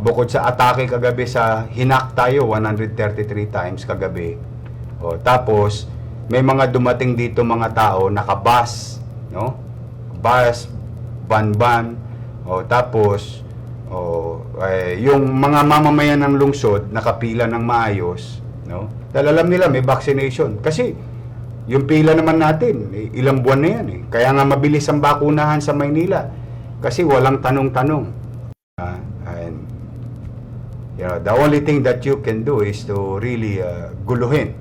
bukod sa atake kagabi sa hinak tayo 133 times kagabi. O, tapos may mga dumating dito mga tao nakabas, no? Bus, ban-ban. O tapos o eh, yung mga mamamayan ng lungsod nakapila ng maayos, no? Dahil alam nila may vaccination kasi yung pila naman natin, ilang buwan na yan eh. Kaya nga mabilis ang bakunahan sa Maynila kasi walang tanong-tanong. Ah, you know, the only thing that you can do is to really uh, guluhin.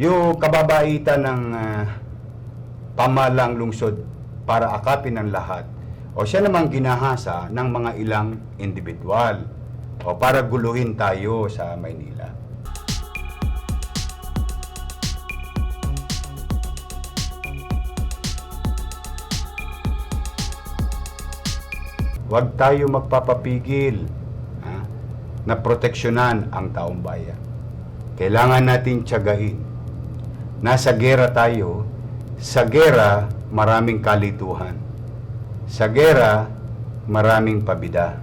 Yung kababaitan ng ah, pamalang lungsod para akapin ang lahat. O siya namang ginahasa ng mga ilang individual. O para guluhin tayo sa Maynila. Huwag tayo magpapapigil ha, na proteksyonan ang taong bayan. Kailangan natin tiyagain. Nasa gera tayo. Sa gera, maraming kalituhan. Sa gera, maraming pabida.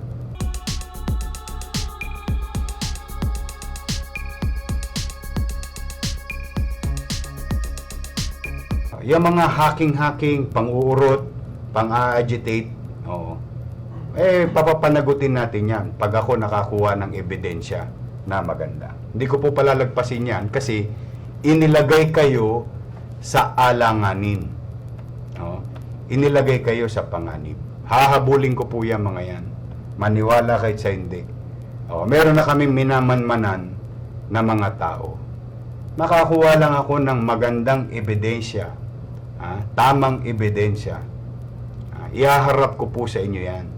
Yung mga hacking-hacking, pang-uurot, pang-agitate, oo. Eh, papapanagutin natin yan pag ako nakakuha ng ebidensya na maganda. Hindi ko po palalagpasin yan kasi inilagay kayo sa alanganin. Oo. Inilagay kayo sa panganib. Hahabulin ko po yan mga yan. Maniwala kahit sa hindi. Oo. Meron na kaming minamanmanan na mga tao. Nakakuha lang ako ng magandang ebidensya. Ah, tamang ebidensya. Ah, ihaharap ko po sa inyo yan.